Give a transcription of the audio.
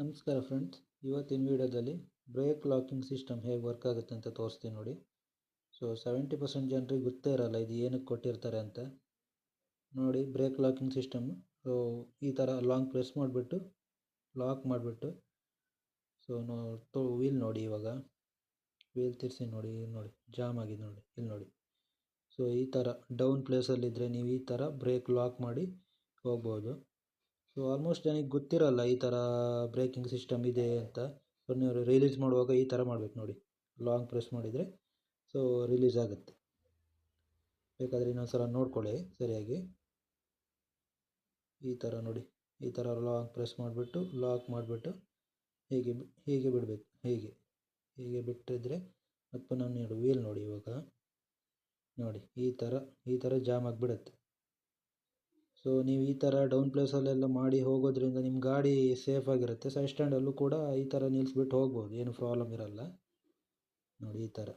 ನಮಸ್ಕಾರ ಫ್ರೆಂಡ್ಸ್ ಇವತ್ತಿನ ವಿಡಿಯೋದಲ್ಲಿ ಬ್ರೇಕ್ ಲಾಕಿಂಗ್ ಸಿಸ್ಟಮ್ ಹೇಗೆ ವರ್ಕ್ ಆಗುತ್ತೆ ಅಂತ ತೋರಿಸ್ತೀನಿ ನೋಡಿ. ಸೊ ಸೆವೆಂಟಿ ಪರ್ಸೆಂಟ್ ಜನರಿಗೆ ಗೊತ್ತೇ ಇರಲ್ಲ ಇದು ಏನಕ್ಕೆ ಕೊಟ್ಟಿರ್ತಾರೆ ಅಂತ. ನೋಡಿ ಬ್ರೇಕ್ ಲಾಕಿಂಗ್ ಸಿಸ್ಟಮ್ ಸೊ ಈ ಥರ ಲಾಂಗ್ ಪ್ರೆಸ್ ಮಾಡಿಬಿಟ್ಟು ಲಾಕ್ ಮಾಡಿಬಿಟ್ಟು. ಸೊ ನೋ, ತೋ ವೀಲ್ ನೋಡಿ ಇವಾಗ. ವೀಲ್ ತಿರ್ಸಿ ನೋಡಿ, ಇಲ್ಲಿ ನೋಡಿ ಜಾಮ್ ಆಗಿದೆ ನೋಡಿ, ಇಲ್ಲಿ ನೋಡಿ. ಸೊ ಈ ಥರ ಡೌನ್ ಪ್ಲೇಸಲ್ಲಿದ್ದರೆ ನೀವು ಈ ಥರ ಬ್ರೇಕ್ ಲಾಕ್ ಮಾಡಿ ಹೋಗ್ಬೋದು. ಸೊ ಆಲ್ಮೋಸ್ಟ್ ಜನಕ್ಕೆ ಗೊತ್ತಿರಲ್ಲ ಈ ಥರ ಬ್ರೇಕಿಂಗ್ ಸಿಸ್ಟಮ್ ಇದೆ ಅಂತ. ಸೊ ನೀವು ರಿಲೀಸ್ ಮಾಡುವಾಗ ಈ ಥರ ಮಾಡಬೇಕು ನೋಡಿ. ಲಾಂಗ್ ಪ್ರೆಸ್ ಮಾಡಿದರೆ ಸೊ ರಿಲೀಸ್ ಆಗುತ್ತೆ. ಬೇಕಾದರೆ ಇನ್ನೊಂದು ಸಲ ನೋಡ್ಕೊಳ್ಳಿ ಸರಿಯಾಗಿ. ಈ ಥರ ನೋಡಿ. ಈ ಥರ ಲಾಂಗ್ ಪ್ರೆಸ್ ಮಾಡಿಬಿಟ್ಟು ಲಾಕ್ ಮಾಡಿಬಿಟ್ಟು ಹೀಗೆ ಹೀಗೆ ಬಿಡಬೇಕು. ಹೀಗೆ. ಹೀಗೆ ಬಿಟ್ಟಿದ್ರೆ ಮತ್ತು ನಾನು ವೀಲ್ ನೋಡಿ ಇವಾಗ. ನೋಡಿ, ಈ ಥರ ಈ ಥರ ಜಾಮ್ ಆಗಿಬಿಡುತ್ತೆ. ಸೊ ನೀವು ಈ ಥರ ಡೌನ್ ಪ್ಲೇಸಲ್ಲೆಲ್ಲ ಮಾಡಿ ಹೋಗೋದ್ರಿಂದ ನಿಮ್ಮ ಗಾಡಿ ಸೇಫ್ ಆಗಿರುತ್ತೆ. ಸೈಡ್ ಸ್ಟ್ಯಾಂಡಲ್ಲೂ ಕೂಡ ಈ ಥರ ನಿಲ್ಲಿಸ್ಬಿಟ್ಟು ಹೋಗ್ಬೋದು. ಏನು ಪ್ರಾಬ್ಲಮ್ ಇರಲ್ಲ. ನೋಡಿ ಈ ಥರ